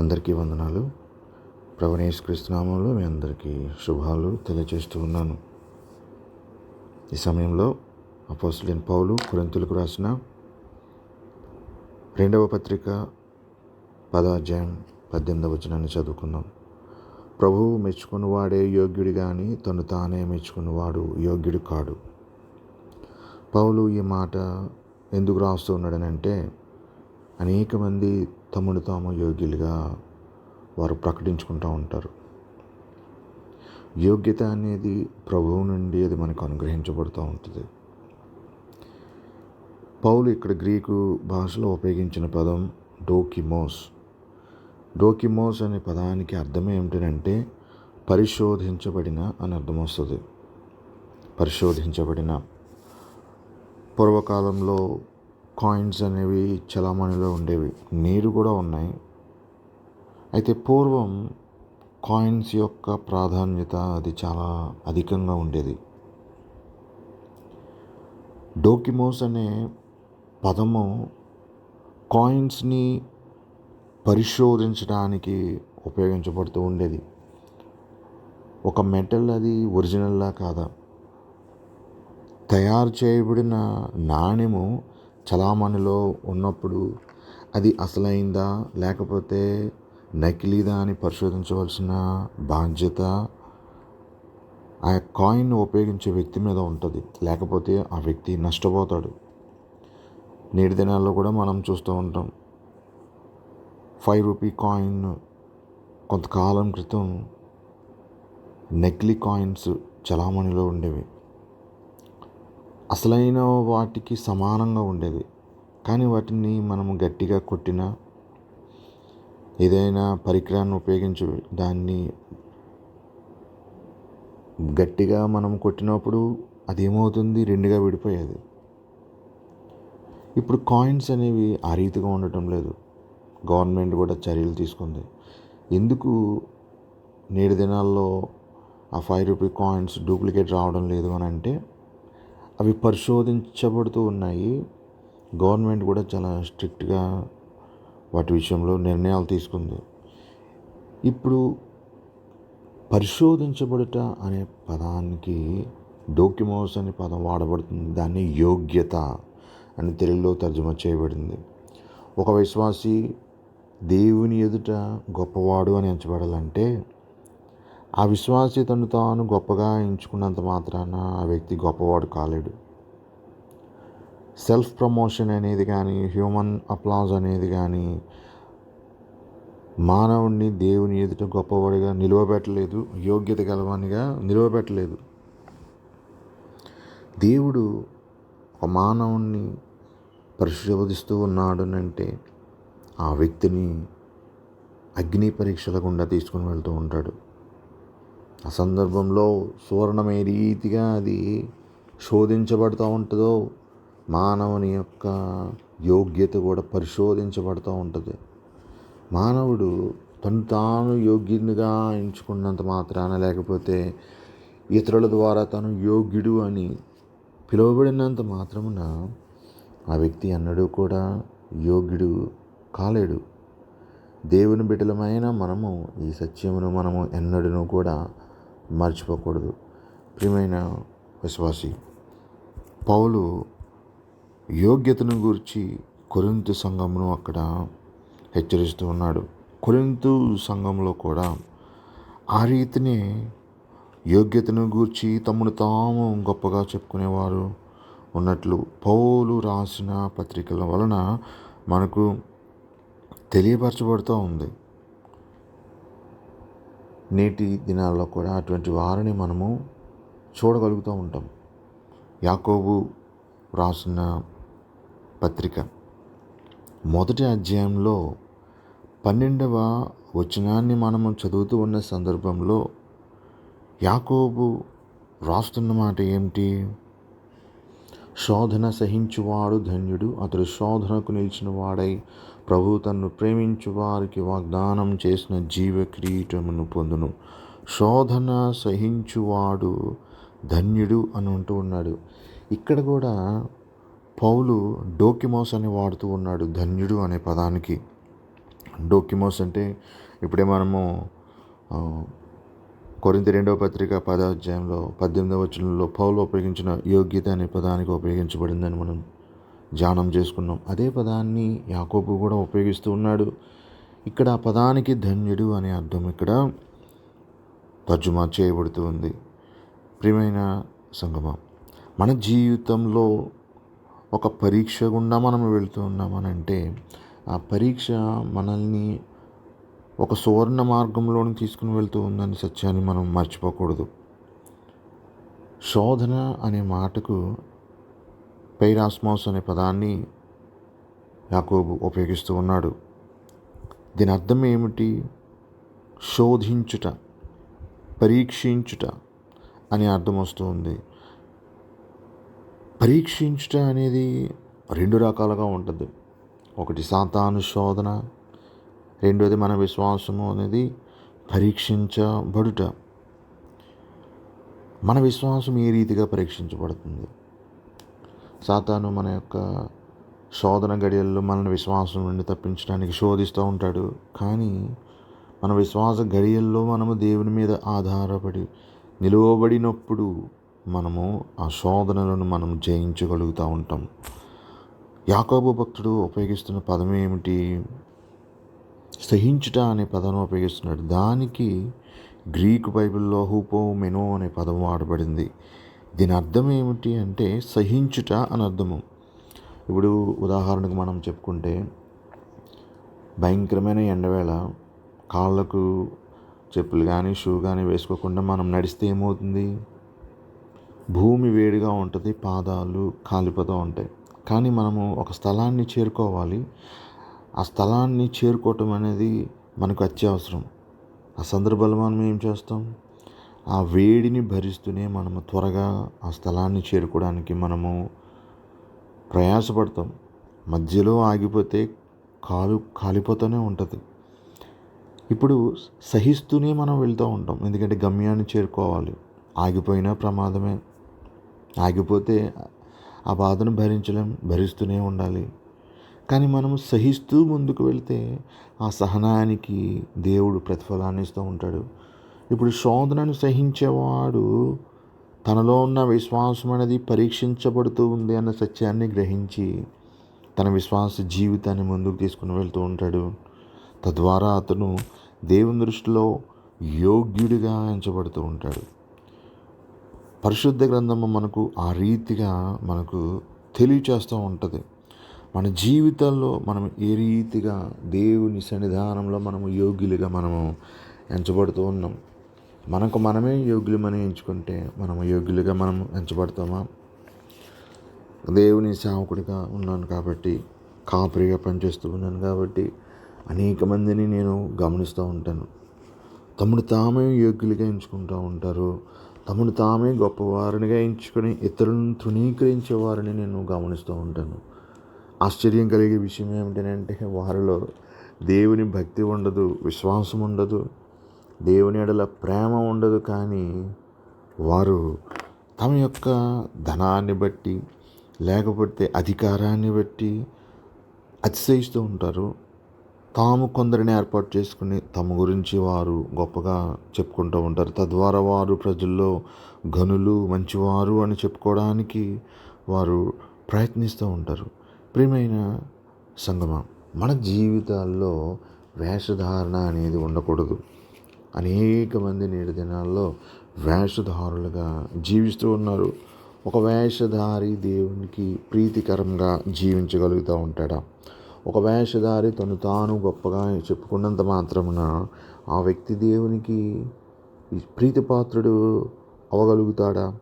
అందరికీ వందనాలు. ప్రవణేష్ కృష్ణనామంలో మీ అందరికీ శుభాలు తెలియజేస్తూ ఉన్నాను. ఈ సమయంలో అపోస్లిన్ పౌలు కురంతులకు రాసిన రెండవ పత్రిక పదాధ్యాయం పద్దెనిమిదవ వచనాన్ని చదువుకుందాం. ప్రభువు మెచ్చుకున్నవాడే యోగ్యుడు కానీ తను తానే మెచ్చుకున్నవాడు యోగ్యుడు కాడు. పౌలు ఈ మాట ఎందుకు రాస్తూ ఉన్నాడనంటే అనేక మంది తమను తాము యోగ్యులుగా వారు ప్రకటించుకుంటూ ఉంటారు. యోగ్యత అనేది ప్రభువు నుండి అది మనకు అనుగ్రహించబడుతూ ఉంటుంది. పౌలు ఇక్కడ గ్రీకు భాషలో ఉపయోగించిన పదం డోకిమోస్. డోకిమోస్ అనే పదానికి అర్థం ఏమిటంటే పరిశోధించబడిన అని అర్థం వస్తుంది. పరిశోధించబడిన. పూర్వకాలంలో కాయిన్స్ అనేవి చలామణిలో ఉండేవి. నీరు కూడా ఉన్నాయి. అయితే పూర్వం కాయిన్స్ యొక్క ప్రాధాన్యత అది చాలా అధికంగా ఉండేది. డోకిమోస్ అనే పదము కాయిన్స్ని పరిశోధించడానికి ఉపయోగించబడుతూ ఉండేది. ఒక మెటల్ అది ఒరిజినల్లా కాదా? తయారు చేయబడిన నాణ్యము చలామణిలో ఉన్నప్పుడు అది అసలైందా? లేకపోతే నకిలీదా అని పరిశోధించవలసిన బాధ్యత ఆ కాయిన్ ఉపయోగించే వ్యక్తి మీద ఉంటుంది. లేకపోతే ఆ వ్యక్తి నష్టపోతాడు. నేటి దినాల్లో కూడా మనం చూస్తూ ఉంటాం. ఫైవ్ రూపీ కాయిన్ కొంతకాలం క్రితం నకిలీ కాయిన్స్ చలామణిలో ఉండేవి. అసలైన వాటికి సమానంగా ఉండేది. కానీ వాటిని మనము గట్టిగా కొట్టినా ఏదైనా పరికరాన్ని ఉపయోగించి దాన్ని గట్టిగా మనం కొట్టినప్పుడు అది ఏమవుతుంది రెండుగా విడిపోయేది. ఇప్పుడు కాయిన్స్ అనేవి ఆ రీతిగా ఉండటం లేదు. గవర్నమెంట్ కూడా చర్యలు తీసుకుంది. ఎందుకు నేడు దినాల్లో ఆ ఫైవ్ రూపీ కాయిన్స్ డూప్లికేట్ రావడం లేదు అని అంటే అవి పరిశోధించబడుతూ ఉన్నాయి. గవర్నమెంట్ కూడా చాలా స్ట్రిక్ట్గా వాటి విషయంలో నిర్ణయాలు తీసుకుంది. ఇప్పుడు పరిశోధించబడుట అనే పదానికి డోక్యుమోస్ అనే పదం వాడబడుతుంది. దాన్ని యోగ్యత అని తెలుగులో తర్జుమా చేయబడింది. ఒక విశ్వాసి దేవుని ఎదుట గొప్పవాడు అని ఎంచబడాలంటే ఆ విశ్వాసి తను తాను గొప్పగా ఎంచుకున్నంత మాత్రాన ఆ వ్యక్తి గొప్పవాడు కాలేడు. సెల్ఫ్ ప్రమోషన్ అనేది కానీ హ్యూమన్ అప్లాజ్ అనేది కానీ మానవుణ్ణి దేవుని ఎదుట గొప్పవాడిగా నిలువబెట్టలేదు యోగ్యత గలవానిగా నిలువబెట్టలేదు. దేవుడు ఒక మానవుణ్ణి పరిశోధిస్తూ ఉన్నాడనంటే ఆ వ్యక్తిని అగ్ని పరీక్షల గుండా తీసుకుని వెళ్తూ ఉంటాడు. ఆ సందర్భంలో సువర్ణం ఏ రీతిగా అది శోధించబడుతూ ఉంటుందో మానవుని యొక్క యోగ్యత కూడా పరిశోధించబడుతూ ఉంటుంది. మానవుడు తను తాను యోగ్యునిగా ఎంచుకున్నంత మాత్రాన లేకపోతే ఇతరుల ద్వారా తను యోగ్యుడు అని పిలువబడినంత మాత్రమున ఆ వ్యక్తి అన్నడు కూడా యోగ్యుడు కాలేడు. దేవుని బిడ్డలమైన మనము ఈ సత్యమును మనము ఎన్నడూ కూడా మర్చిపోకూడదు. ప్రియమైన విశ్వాసి పౌలు యోగ్యతను గురించి కొరింత సంఘమును అక్కడ హెచ్చరిస్తూ ఉన్నాడు. కొరింతు సంఘంలో కూడా ఆ రీతిని యోగ్యతను గూర్చి తమను తాము గొప్పగా చెప్పుకునేవారు ఉన్నట్లు పౌలు రాసిన పత్రికల వలన మనకు తెలియపరచబడుతూ ఉంది. నేటి దినాల్లో కూడా అటువంటి వారిని మనము చూడగలుగుతూ ఉంటాం. యాకోబు రాసిన పత్రిక మొదటి అధ్యాయంలో పన్నెండవ వచనాన్ని మనము చదువుతూ ఉన్న సందర్భంలో యాకోబు రాస్తున్న మాట ఏమిటి? శోధన సహించువాడు ధన్యుడు అతడు శోధనకు నిలిచిన వాడై ప్రభు తన్ను ప్రేమించు వారికి వాగ్దానం చేసిన జీవ కిరీటమును పొందును. శోధన సహించువాడు ధన్యుడు అని అంటూ ఉన్నాడు. ఇక్కడ కూడా పౌలు డోకిమోస్ అని వాడుతూ ఉన్నాడు ధన్యుడు అనే పదానికి. డోకిమోస్ అంటే ఇప్పుడే మనము కొరింత రెండవ పత్రిక పదో అధ్యాయంలో పద్దెనిమిదవ వచనంలో పౌలు ఉపయోగించిన యోగ్యత అనే పదానికి ఉపయోగించబడిందని మనం ధ్యానం చేసుకున్నాం. అదే పదాన్ని యాకోబు కూడా ఉపయోగిస్తూ ఉన్నాడు. ఇక్కడ ఆ పదానికి ధన్యుడు అనే అర్థం ఇక్కడ తర్జుమా చేయబడుతూ ఉంది. ప్రియమైన సంగమం మన జీవితంలో ఒక పరీక్ష గుండా మనం వెళ్తూ ఉన్నామనంటే ఆ పరీక్ష మనల్ని ఒక సువర్ణ మార్గంలోని తీసుకుని వెళ్తూ ఉందని సత్యాన్ని మనం మర్చిపోకూడదు. శోధన అనే మాటకు పైరాస్మోస్ అనే పదాన్ని యాకోబు ఉపయోగిస్తూ ఉన్నాడు. దీని అర్థం ఏమిటి? శోధించుట పరీక్షించుట అనే అర్థం వస్తుంది పరీక్షించుట అనేది రెండు రకాలుగా ఉంటుంది. ఒకటి సాతాను శోధన రెండోది మన విశ్వాసము అనేది పరీక్షించబడుట. మన విశ్వాసం ఏ రీతిగా పరీక్షించబడుతుంది? సాతాను మన యొక్క శోధన గడియల్లో మనల్ని విశ్వాసం నుండి తప్పించడానికి శోధిస్తూ ఉంటాడు. కానీ మన విశ్వాస గడియల్లో మనము దేవుని మీద ఆధారపడి నిలువబడినప్పుడు మనము ఆ శోధనలను మనం జయించగలుగుతూ ఉంటాం. యాకోబు భక్తుడు ఉపయోగిస్తున్న పదం ఏమిటి? సహించుట అనే పదం ఉపయోగిస్తున్నాడు. దానికి గ్రీకు బైబిల్లో హూపో మెనో అనే పదం వాడబడింది. దీని అర్థం ఏమిటి అంటే సహించుట అని అర్థము. ఇప్పుడు ఉదాహరణకు మనం చెప్పుకుంటే భయంకరమైన ఎండవేళ కాళ్ళకు చెప్పులు కానీ షూ కానీ వేసుకోకుండా మనం నడిస్తే ఏమవుతుంది? భూమి వేడిగా ఉంటుంది పాదాలు కాలిపోతూ ఉంటాయి. కానీ మనము ఒక స్థలాన్ని చేరుకోవాలి. ఆ స్థలాన్ని చేరుకోవటం అనేది మనకు అత్యవసరం. ఆ సందర్భంలో మనం ఏం చేస్తాం? ఆ వేడిని భరిస్తూనే మనము త్వరగా ఆ స్థలాన్ని చేరుకోవడానికి మనము ప్రయాసపడతాం. మధ్యలో ఆగిపోతే కాలు కాలిపోతూనే ఉంటుంది. ఇప్పుడు సహిస్తూనే మనం వెళ్తూ ఉంటాం. ఎందుకంటే గమ్యాన్ని చేరుకోవాలి. ఆగిపోయినా ప్రమాదమే. ఆగిపోతే ఆ బాధను భరించలేం భరిస్తూనే ఉండాలి. కానీ మనం సహిస్తూ ముందుకు వెళ్తే ఆ సహనానికి దేవుడు ప్రతిఫలాన్ని ఇస్తూ ఉంటాడు. ఇప్పుడు శోధనను సహించేవాడు తనలో ఉన్న విశ్వాసం అనేది పరీక్షించబడుతూ ఉంది అన్న సత్యాన్ని గ్రహించి తన విశ్వాస జీవితాన్ని ముందుకు తీసుకుని వెళ్తూ ఉంటాడు. తద్వారా అతను దేవుని దృష్టిలో యోగ్యుడిగా ఎంచబడుతూ ఉంటాడు. పరిశుద్ధ గ్రంథము మనకు ఆ రీతిగా మనకు తెలియచేస్తూ ఉంటుంది. మన జీవితంలో మనం ఏ రీతిగా దేవుని సన్నిధానంలో మనము యోగ్యులుగా మనము ఎంచబడుతూ ఉన్నాం. మనకు మనమే యోగ్యులమని ఎంచుకుంటే మనం యోగ్యులుగా మనం ఎంచబడతామా? దేవుని సేవకుడిగా ఉన్నాను కాబట్టి కాపరిగా పనిచేస్తూ ఉన్నాను కాబట్టి అనేక మందిని నేను గమనిస్తూ ఉంటాను. తమను తామే యోగ్యులుగా ఎంచుకుంటూ ఉంటారు. తమను తామే గొప్పవారినిగా ఎంచుకొని ఇతరులను తృణీకరించే వారిని నేను గమనిస్తూ ఉంటాను. ఆశ్చర్యం కలిగే విషయం ఏమిటంటే వారిలో దేవుని భక్తి ఉండదు విశ్వాసం ఉండదు దేవుని ఎడల ప్రేమ ఉండదు కానీ వారు తమ యొక్క ధనాన్ని బట్టి లేకపోతే అధికారాన్ని బట్టి అతిశయిస్తూ ఉంటారు. తాము కొందరిని ఏర్పాటు చేసుకుని తమ గురించి వారు గొప్పగా చెప్పుకుంటూ ఉంటారు. తద్వారా వారు ప్రజల్లో గనులు మంచివారు అని చెప్పుకోవడానికి వారు ప్రయత్నిస్తూ ఉంటారు. ప్రియమైన సంగమ మన జీవితాల్లో వేషధారణ అనేది ఉండకూడదు. అనేక మంది నేటి దినాల్లో వేషధారులుగా జీవిస్తూ ఉన్నారు. ఒక వేషధారి దేవునికి ప్రీతికరంగా జీవించగలుగుతూ ఉంటాడా? ఒక వేషధారి తను తాను గొప్పగా చెప్పుకున్నంత మాత్రమున ఆ వ్యక్తి దేవునికి ప్రీతిపాత్రుడు అవ్వగలుగుతాడా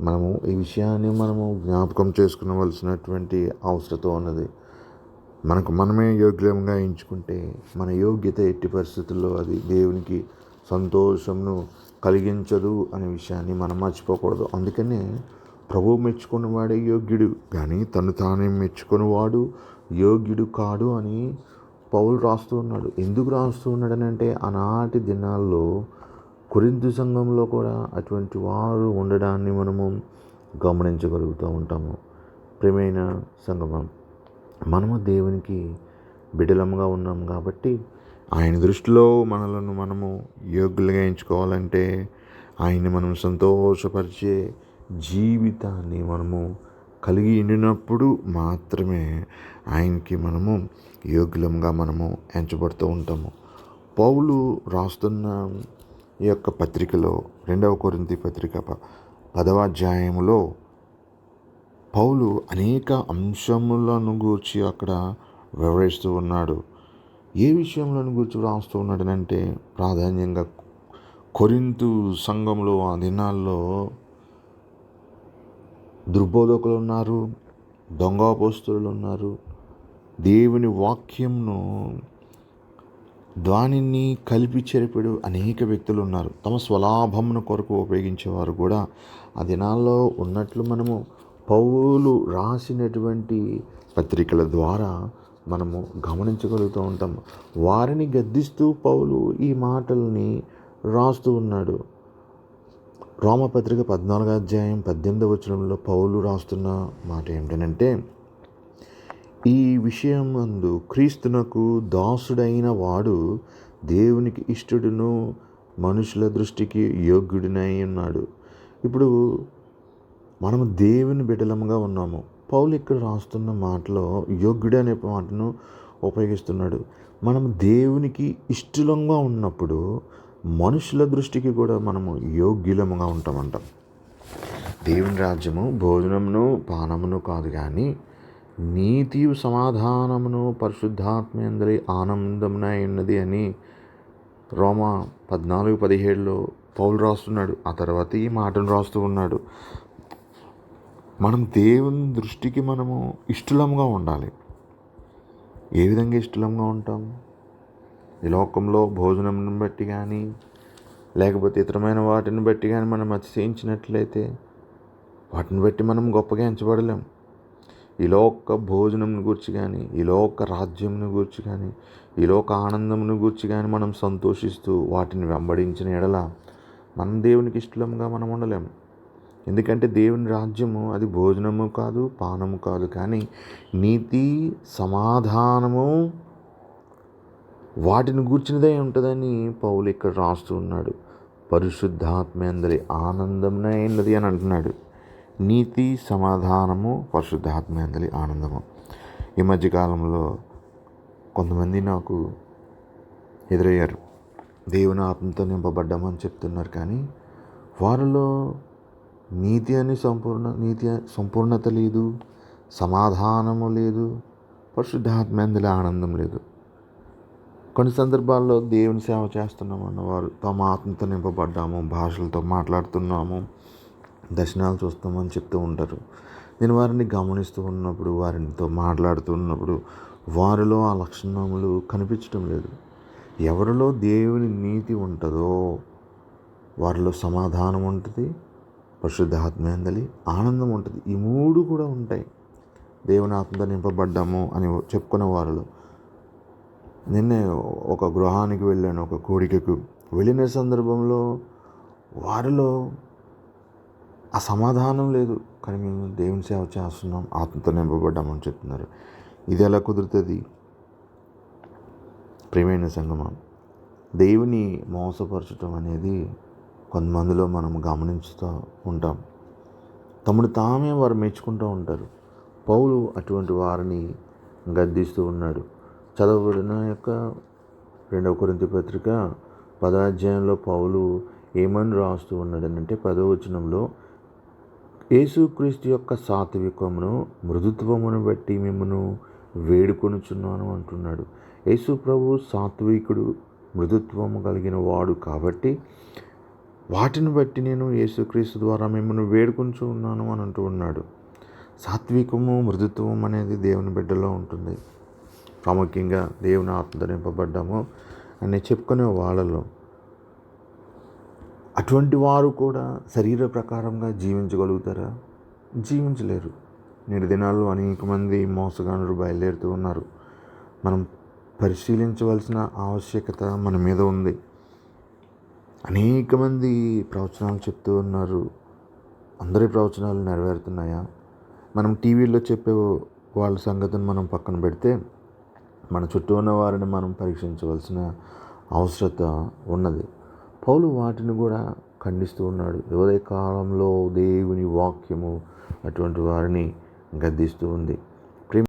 మనము ఈ విషయాన్ని మనము జ్ఞాపకం చేసుకునవలసినటువంటి అవసరత ఉన్నది. మనకు మనమే యోగ్యంగా ఎంచుకుంటే మన యోగ్యత ఎట్టి పరిస్థితుల్లో అది దేవునికి సంతోషంను కలిగించదు అనే విషయాన్ని మనం మర్చిపోకూడదు. అందుకనే ప్రభువు మెచ్చుకుని వాడే యోగ్యుడు కానీ తను తానే మెచ్చుకుని వాడు యోగ్యుడు కాడు అని పౌలు రాస్తూ ఉన్నాడు. ఎందుకు రాస్తూ ఉన్నాడని అంటే ఆనాటి దినాల్లో కొరింథు సంఘంలో కూడా అటువంటి వారు ఉండడాన్ని మనము గమనించగలుగుతూ ఉంటాము. ప్రేమైన సంగమం మనము దేవునికి బిడలముగా ఉన్నాం కాబట్టి ఆయన దృష్టిలో మనలను మనము యోగ్యులుగా ఎంచుకోవాలంటే ఆయన్ని మనం సంతోషపరిచే జీవితాన్ని మనము కలిగి ఉండినప్పుడు మాత్రమే ఆయనకి మనము యోగ్యులంగా మనము ఎంచబడుతూ ఉంటాము. పౌలు రాస్తున్న ఈ యొక్క పత్రికలో రెండవ కొరింతి పత్రిక ప పదవ అధ్యాయంలో పౌలు అనేక అంశములను గూర్చి అక్కడ వివరిస్తూ ఉన్నాడు. ఏ విషయంలో గురించి రాస్తూ ఉన్నాడనంటే ప్రాధాన్యంగా కొరింతు సంఘంలో ఆ దినాల్లో దుర్బోధకులు ఉన్నారు దొంగపోస్తులు ఉన్నారు దేవుని వాక్యంను దానిని కలిపి చెరిపెడు అనేక వ్యక్తులు ఉన్నారు తమ స్వలాభమును కొరకు ఉపయోగించేవారు కూడా ఆ దినాల్లో ఉన్నట్లు మనము పౌలు రాసినటువంటి పత్రికల ద్వారా మనము గమనించగలుగుతూ ఉంటాం. వారిని గద్దిస్తూ పౌలు ఈ మాటల్ని రాస్తూ ఉన్నాడు. రోమపత్రిక పద్నాలుగో అధ్యాయం పద్దెనిమిదవ వచనంలో పౌలు రాస్తున్న మాట ఏమిటనంటే ఈ విషయం అందు క్రీస్తునకు దాసుడైన వాడు దేవునికి ఇష్టడును మనుషుల దృష్టికి యోగ్యుడినై ఉన్నాడు. ఇప్పుడు మనము దేవుని బిడ్డలముగా ఉన్నాము. పౌలు ఇక్కడ రాస్తున్న మాటలో యోగ్యుడు అనే మాటను ఉపయోగిస్తున్నాడు. మనం దేవునికి ఇష్టలంగా ఉన్నప్పుడు మనుషుల దృష్టికి కూడా మనము యోగ్యులముగా ఉంటామంట. దేవుని రాజ్యము భోజనమును పానమును కాదు కానీ నీతియు సమాధానమును పరిశుద్ధాత్మందరి ఆనందమునై ఉన్నది అని రోమ పద్నాలుగు పదిహేడులో పౌలు రాస్తున్నాడు. ఆ తర్వాత ఈ మాటను రాస్తూ ఉన్నాడు. మనం దేవుని దృష్టికి మనము ఇష్టలంగా ఉండాలి. ఏ విధంగా ఇష్టలంగా ఉంటాం? ఈ లోకంలో భోజనం బట్టి కానీ లేకపోతే ఇతరమైన వాటిని బట్టి కానీ మనం అతిశయించినట్లయితే వాటిని బట్టి మనం గొప్పగా ఎంచబడలేం. ఈ లోక భోజనంను గురించి కానీ ఈ లోక రాజ్యంను గురించి కానీ ఈ లోక ఆనందంను గురించి కానీ మనం సంతోషిస్తూ వాటిని వెంబడించిన ఎడల మనం దేవునికి ఇష్టంగా మనం ఉండలేము ఎందుకంటే దేవుని రాజ్యము అది భోజనము కాదు పానము కాదు. కానీ నీతి సమాధానము వాటిని గూర్చినదే ఉంటుందని పౌలు ఇక్కడ రాస్తూ ఉన్నాడు. పరిశుద్ధాత్మ ఆనందమునే ఆనందంనే అయినది అని అంటున్నాడు. నీతి సమాధానము పరిశుద్ధాత్మందరి ఆనందము. ఈ మధ్యకాలంలో కొంతమంది నాకు ఎదురయ్యారు. దేవుని ఆత్మతో నింపబడ్డామని చెప్తున్నారు కానీ వారిలో నీతి అని సంపూర్ణ నీతి సంపూర్ణత లేదు సమాధానము లేదు పరిశుద్ధాత్మ అందులో ఆనందం లేదు. కొన్ని సందర్భాల్లో దేవుని సేవ చేస్తున్నాం అన్నవారు. తమ ఆత్మతో నింపబడ్డాము భాషలతో మాట్లాడుతున్నాము దర్శనాలు చూస్తామని చెప్తూ ఉంటారు. నేను వారిని గమనిస్తూ ఉన్నప్పుడు వారితో మాట్లాడుతున్నప్పుడు వారిలో ఆ లక్షణములు కనిపించడం లేదు. ఎవరిలో దేవుని నీతి ఉంటుందో వారిలో సమాధానం ఉంటుంది పరిశుద్ధాత్మేందలి ఆనందం ఉంటుంది ఈ మూడు కూడా ఉంటాయి. దేవుని ఆత్మతో నింపబడ్డాము అని చెప్పుకునే వారిలో నిన్నే ఒక గృహానికి వెళ్ళాను ఒక కోడికకు వెళ్ళిన సందర్భంలో వారిలో ఆ సమాధానం లేదు. కానీ మేము దేవుని సేవ చేస్తున్నాం ఆత్మతో నింపబడ్డామని చెప్తున్నారు. ఇది ఎలా కుదురుతుంది? ప్రేమైన సంగమం దేవుని మోసపరచడం అనేది కొంతమందిలో మనం గమనించుతూ ఉంటాం. తమను తామే వారు మెచ్చుకుంటూ ఉంటారు. పౌలు అటువంటి వారిని గద్దిస్తూ ఉన్నాడు. చదవబడిన యొక్క రెండవ కొరింత పత్రిక పదాధ్యాయంలో పౌలు ఏమని రాస్తూ ఉన్నాడనంటే పదవచనంలో యేసుక్రీస్తు యొక్క సాత్వికమును మృదుత్వమును బట్టి మిమ్మను వేడుకొనుచున్నాను అంటున్నాడు. యేసు ప్రభు సాత్వికుడు మృదుత్వము కలిగిన వాడు కాబట్టి వాటిని బట్టి నేను యేసుక్రీస్తు ద్వారా మిమ్మల్ని వేడుకొంచు ఉన్నాను అని అంటూ ఉన్నాడు. సాత్వికము మృదుత్వం అనేది దేవుని బిడ్డలో ఉంటుంది. ప్రాముఖ్యంగా దేవుని ఆత్మధరింపబడ్డాము అని చెప్పుకునే వాళ్ళలో అటువంటి వారు కూడా శరీర ప్రకారంగా జీవించగలుగుతారా? జీవించలేరు. నేటి దినాల్లో అనేక మంది మోసగానులు బయలుదేరుతూ ఉన్నారు. మనం పరిశీలించవలసిన ఆవశ్యకత మన మీద ఉంది. అనేక మంది ప్రవచనాలు చెప్తూ ఉన్నారు. అందరి ప్రవచనాలు నెరవేరుతున్నాయా? మనం టీవీలో చెప్పే వాళ్ళ సంగతిని మనం పక్కన పెడితే మన చుట్టూ ఉన్న వారిని మనం పరీక్షించవలసిన అవసరత ఉన్నది. పౌలు వాటిని కూడా ఖండిస్తూ ఉన్నాడు. ఉదయ కాలంలో దేవుని వాక్యము అటువంటి వారిని గద్దిస్తూ ఉంది.